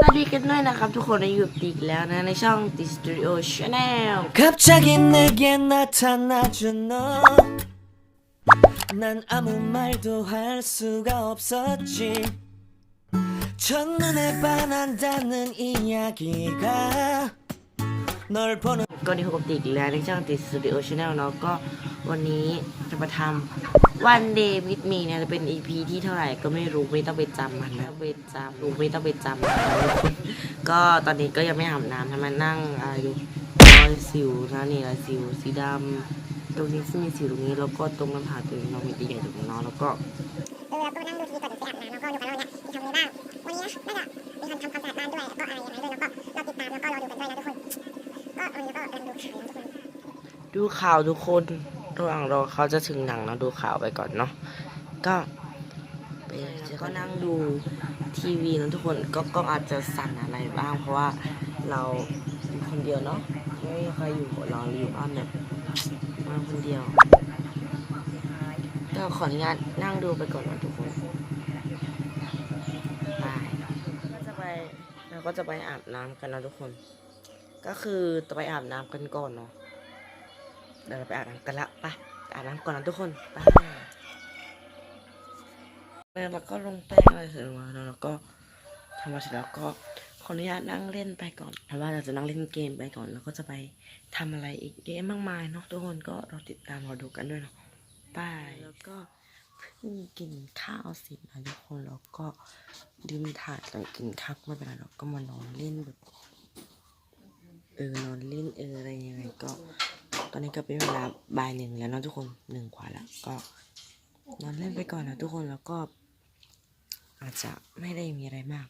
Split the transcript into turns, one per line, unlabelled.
สวัสดีกันด้วยนะครับ ทุกคนอยู่กับติ๊กแล้วนะ ในช่อง t ิ Studio Channel
갑자기 내게 나타나준 너. 난 아무 말도 할 수가 없었지. 첫눈에 반한다는 이야기가 널 보는
ก็นี่พบกับติกแล้วในช่อง t ิ Studio Channel เนาะก็วันนี้จะมาทำ One Day with Me เนี่ยจะเป็น EP ที่เท่าไหร่ก็ไม่รู้ไม่ต้องไปจำมันนะไม่ต้องไปจำรู้ไม่ต้องไปจำมันก็ตอนนี้ก็ยังไม่อาบน้ำทำมานั่งอายุรอยสิวนะนี่รอยสิวสีดำตรงนี้ซึ่งมีสิวตรงนี้แล้วก็ตรงหน้าผาตรงนี้เรามีตีใหญ่ตรงนี้เนาะแล้วก็
เออแล้วก็นั่งดูทีวีก่อนเดี๋ยวไปอาบน้ำแล้วก็ดูกันว่าเนี้ยมีทำอะไรบ้างวันนี้นะน่าจะมีคนทำความสะอาดบ้านด้วยแล้วก็อะไรย่างไรด้วยแล้วก็เราติดตามแล้วก็รอดูกันด้วยนะทุกคน ดูข่าวทุกคน
ระหว่างรอเขาจะถึงหนังเราดูข่าวไปก่อนเนาะก็ไปก็นั่งดูทีวีนะทุกคนก็ก็อาจจะสั่นอะไรบ้าง เพราะว่าเราคนเดียวเนาะไม่มีใครอยู่กับเราอยู่บ้านแบบมาคนเดียวก็ขออนุญาตนั่งดูไปก่อนนะทุกคนบายก็จะไปเราก็จะไปอาบน้ำกันนะทุกคน ก็คือจะไปอาบน้ำกันก่อนเนาะเดี๋ยวเราไปอาบน้ำกันละไปอาบน้ำก่อนนะทุกคนไปแล้วเราก็ลงแป้งอะไรเสร็จมาแล้วเราก็ทำมาเสร็จแล้วก็ขออนุญาตนั่งเล่นไปก่อนเพราะว่าเราจะนั่งเล่นเกมไปก่อน แล้วก็จะไปทำอะไรอีกเยอะมากมายเนาะทุกคนก็เราติดตามเราดูกันด้วยเนาะไปแล้วก็เพิ่งกินข้าวเสร็จนะทุกคนแล้วก็ดื่มถ่ายหลังกินข้าวก็ไม่เป็นไรเราก็มานอนเล่นแบบ อนอนเล่นเอออะไรยังไงก็ ตอนนี้ก็เป็นเวลาบ่ายหนึ่งแล้วเนาะทุกคนหนึ่งกว่าแล้วก็ นอนเล่นไปก่อนนะทุกคนแล้วก็ อาจจะไม่ได้มีอะไรมาก